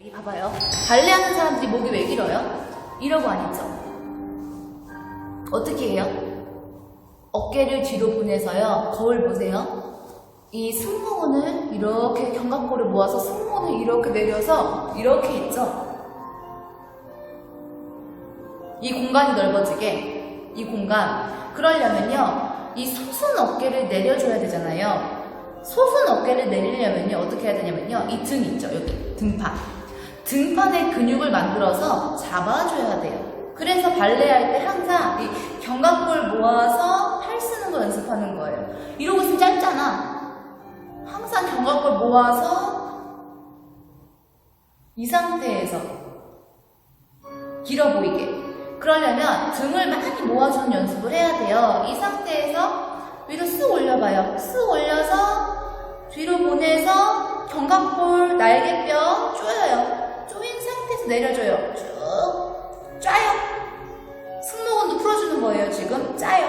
이 봐봐요. 발레하는 사람들이 목이 왜 길어요? 이러고 안 있죠? 어떻게 해요? 어깨를 뒤로 보내서요. 거울 보세요. 이 승모근을 이렇게 견갑골을 모아서 승모근을 이렇게 내려서 이렇게 있죠? 이 공간이 넓어지게 이 공간 그러려면요 이 솟은 어깨를 내려줘야 되잖아요 솟은 어깨를 내리려면요 어떻게 해야 되냐면요 이 등 있죠 여기 등판 등판의 근육을 만들어서 잡아줘야 돼요 그래서 발레할 때 항상 이 견갑골 모아서 팔 쓰는 거 연습하는 거예요 이러고 있으면 짧잖아 항상 견갑골 모아서 이 상태에서 길어 보이게 그러려면 등을 많이 모아주는 연습을 해야 돼요. 이 상태에서 위로 쓱 올려봐요. 쓱 올려서 뒤로 보내서 견갑골 날개뼈 조여요. 내려줘요. 쭉 짜요. 승모근도 풀어주는 거예요. 지금 짜요.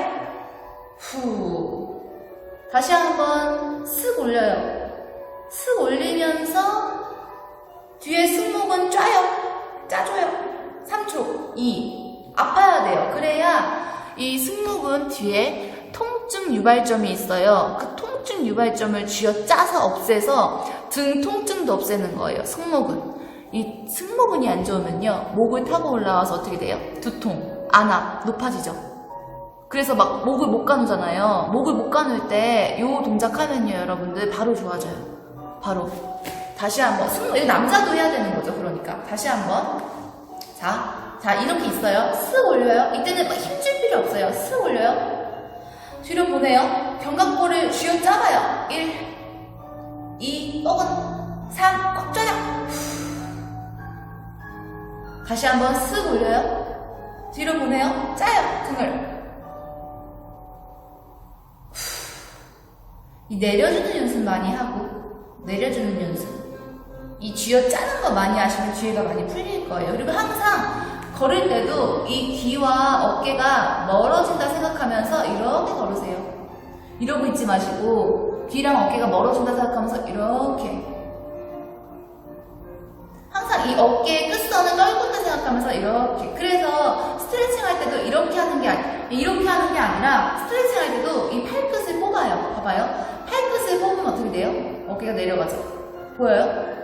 후. 다시 한번 쓱 올려요. 쓱 올리면서 뒤에 승모근 짜요. 짜줘요. 3초. 2. 아파야 돼요. 그래야 이 승모근 뒤에 통증 유발점이 있어요. 그 통증 유발점을 쥐어 짜서 없애서 등 통증도 없애는 거예요. 승모근. 이 승모근이 안 좋으면요. 목을 타고 올라와서 어떻게 돼요? 두통, 안압, 높아지죠. 그래서 막 목을 못 가누잖아요. 목을 못 가눌 때요 동작 하면요, 여러분들 바로 좋아져요. 바로. 다시 한번. 승모, 이거 남자도 해야 되는 거죠, 그러니까. 다시 한번. 자, 자, 이렇게 있어요. 쓱 올려요. 이때는 막 힘줄 필요 없어요. 쓱 올려요. 뒤로 보내요. 견갑골을 쥐어 짜봐요. 1, 2, 뻐근, 3, 꽉 짜요. 다시 한번 쓱 올려요. 뒤로 보내요. 짜요. 등을. 이 내려주는 연습 많이 하고, 내려주는 연습. 이 쥐어 짜는 거 많이 하시면 뒤에가 많이 풀릴 거예요. 그리고 항상 걸을 때도 이 귀와 어깨가 멀어진다 생각하면서 이렇게 걸으세요. 이러고 있지 마시고 귀랑 어깨가 멀어진다 생각하면서 이렇게 어깨의 끝선을 떨군다 생각하면서 이렇게 그래서 스트레칭 할 때도 이렇게 하는 게 이렇게 하는 게 아니라 스트레칭 할 때도 이 팔끝을 뽑아요. 봐봐요. 팔끝을 뽑으면 어떻게 돼요? 어깨가 내려가죠. 보여요?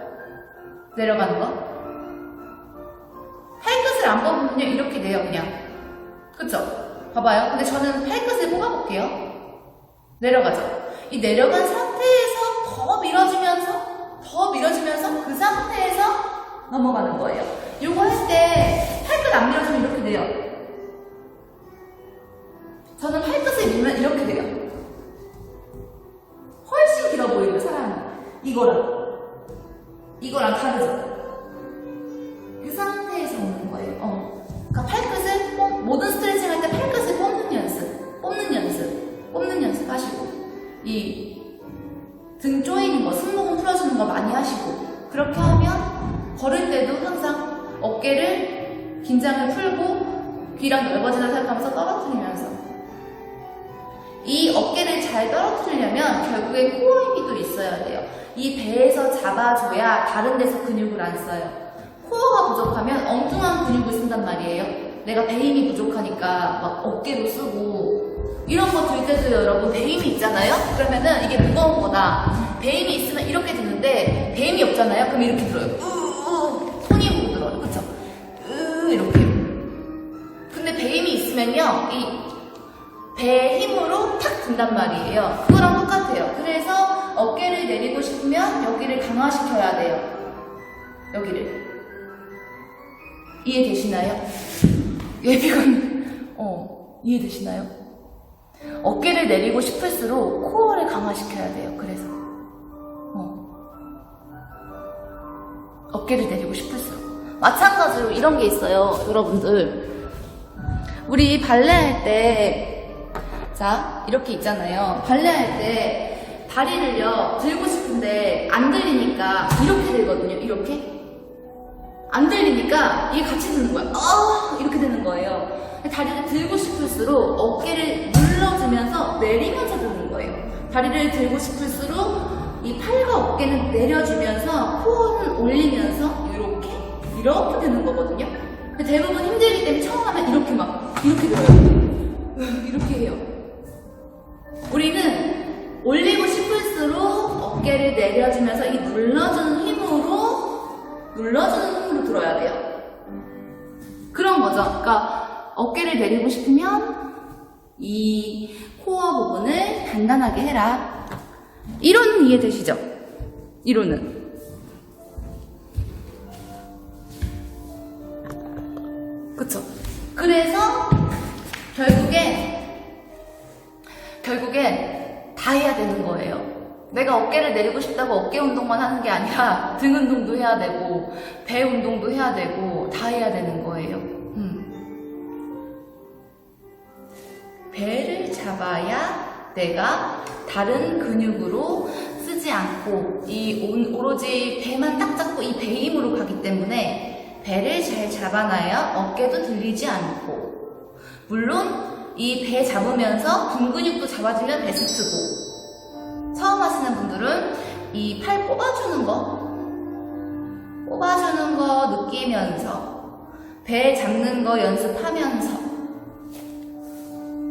내려가는 거? 팔끝을 안 뽑으면요 이렇게 돼요 그냥 그쵸? 봐봐요 근데 저는 팔끝을 뽑아볼게요 내려가죠 이 내려간 상태에서 더 밀어주면서 더 밀어주면서 그 상태에서 넘어가는 거예요. 이거 할 때 팔끝 안 밀어주면 이렇게 돼요. 저는 팔끝을 밀면 이렇게 돼요. 훨씬 길어 보이고 사람이 이거랑. 이거랑 다르죠? 긴장을 풀고 귀랑 넓어진다 생각하면서 떨어뜨리면서 이 어깨를 잘 떨어뜨리려면 결국에 코어 힘이 또 있어야 돼요. 이 배에서 잡아줘야 다른 데서 근육을 안 써요. 코어가 부족하면 엉뚱한 근육을 쓴단 말이에요. 내가 배 힘이 부족하니까 막 어깨로 쓰고 이런 거 들 때도 여러분 배 힘이 있잖아요? 그러면은 이게 무거운 거다. 배 힘이 있으면 이렇게 드는데 배 힘이 없잖아요? 그럼 이렇게 들어요. 이 배의 힘으로 탁 든단 말이에요. 그거랑 똑같아요. 그래서 어깨를 내리고 싶으면 여기를 강화시켜야 돼요. 여기를. 이해되시나요? 예비군, 어, 이해되시나요? 어깨를 내리고 싶을수록 코어를 강화시켜야 돼요. 그래서. 어. 어깨를 내리고 싶을수록. 마찬가지로 이런 게 있어요. 여러분들. 우리 발레 할 때, 자, 이렇게 있잖아요. 발레 할 때 다리를요, 들고 싶은데 안 들리니까 이렇게 되거든요. 이렇게. 안 들리니까 이게 같이 드는 거야. 아, 이렇게 되는 거예요. 다리를 들고 싶을수록 어깨를 눌러주면서 내리면서 드는 거예요. 다리를 들고 싶을수록 이 팔과 어깨는 내려주면서 코어는 올리면서 이렇게 이렇게 되는 거거든요. 대부분 힘들기 때문에 처음 하면 이렇게 막 이렇게 돼요. 이렇게 해요. 우리는 올리고 싶을수록 어깨를 내려주면서 이 눌러주는 힘으로 눌러주는 힘으로 들어야 돼요. 그런 거죠. 그러니까 어깨를 내리고 싶으면 이 코어 부분을 단단하게 해라. 이론은 이해되시죠? 이론은. 그쵸? 그래서 결국엔 결국엔 다 해야 되는 거예요. 내가 어깨를 내리고 싶다고 어깨 운동만 하는 게 아니라 등 운동도 해야 되고 배 운동도 해야 되고 다 해야 되는 거예요. 음. 배를 잡아야 내가 다른 근육으로 쓰지 않고 이 온- 오로지 배만 딱 잡고 이 배 힘으로 가기 때문에 배를 잘 잡아놔야 어깨도 들리지 않고. 물론 이 배 잡으면서 등 근육도 잡아주면 베스트고. 처음 하시는 분들은 이 팔 뽑아주는 거 뽑아주는 거 느끼면서 배 잡는 거 연습하면서